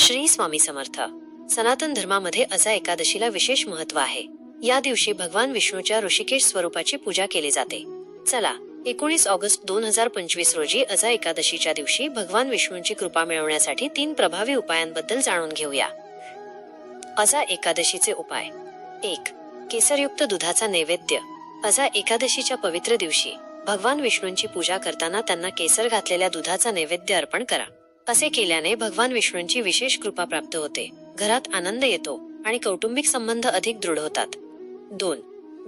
श्री स्वामी समर्थ. सनातन धर्मामध्ये अजा एकादशीला विशेष महत्त्व आहे. या दिवशी भगवान विष्णूच्या ऋषिकेश स्वरूपाची पूजा केली जाते. चला एकोणीस ऑगस्ट दोन हजार पंचवीस रोजी अजा एकादशीच्या दिवशी भगवान विष्णूंची कृपा मिळवण्यासाठी तीन प्रभावी उपायांबद्दल जाणून घेऊया. अजा एकादशीचे उपाय. एक केसरयुक्त दुधाचा नैवेद्य. अजा एकादशीच्या पवित्र दिवशी भगवान विष्णूंची पूजा करताना त्यांना केसर घातलेल्या दुधाचा नैवेद्य अर्पण करा. असे केल्याने भगवान विष्णूंची विशेष कृपा प्राप्त होते. घरात आनंद येतो आणि कौटुंबिक संबंध अधिक दृढ होतात. दोन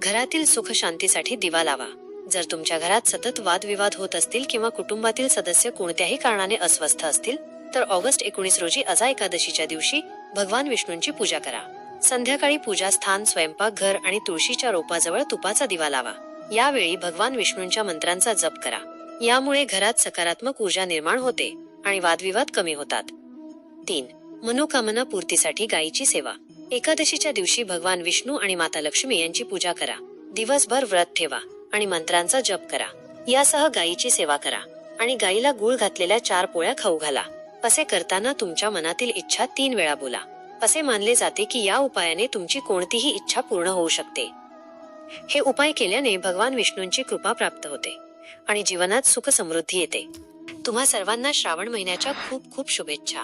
घरातील सुख शांतीसाठी दिवा लावा. जर तुमच्या घरात सतत वादविवाद होत असतील किंवा कुटुंबातील सदस्य कोणत्याही कारणाने अस्वस्थ असतील तर ऑगस्ट एकोणीस रोजी अजा एकादशीच्या दिवशी भगवान विष्णूंची पूजा करा. संध्याकाळी पूजा स्थान स्वयंपाक घर आणि तुळशीच्या रोपाजवळ तुपाचा दिवा लावा. यावेळी भगवान विष्णूंच्या मंत्रांचा जप करा. यामुळे घरात सकारात्मक ऊर्जा निर्माण होते. आणि वादविवाद कमी होतात. तीन मनोकामना पूर्तीसाठी गायीची सेवा. एकादशीच्या दिवशी भगवान विष्णू आणि माता लक्ष्मी यांची पूजा करा. दिवसभर व्रत ठेवा आणि मंत्रांचा जप करा. यासह गायीची सेवा करा आणि गायीला गुळ घातलेल्या चार पोळ्या खाऊ घाला. असे करताना तुमच्या मनातील इच्छा तीन वेळा बोला. असे मानले जाते की या उपायाने तुमची कोणतीही इच्छा पूर्ण होऊ शकते. हे उपाय केल्याने भगवान विष्णूंची कृपा प्राप्त होते आणि जीवनात सुख समृद्धी येते. तुम्हा सर्वांना श्रावण महिन्याच्या खूप खूप शुभेच्छा.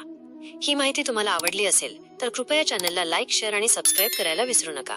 ही माहिती तुम्हाला आवडली असेल तर कृपया चॅनलला लाईक शेअर आणि सबस्क्राईब करायला विसरू नका.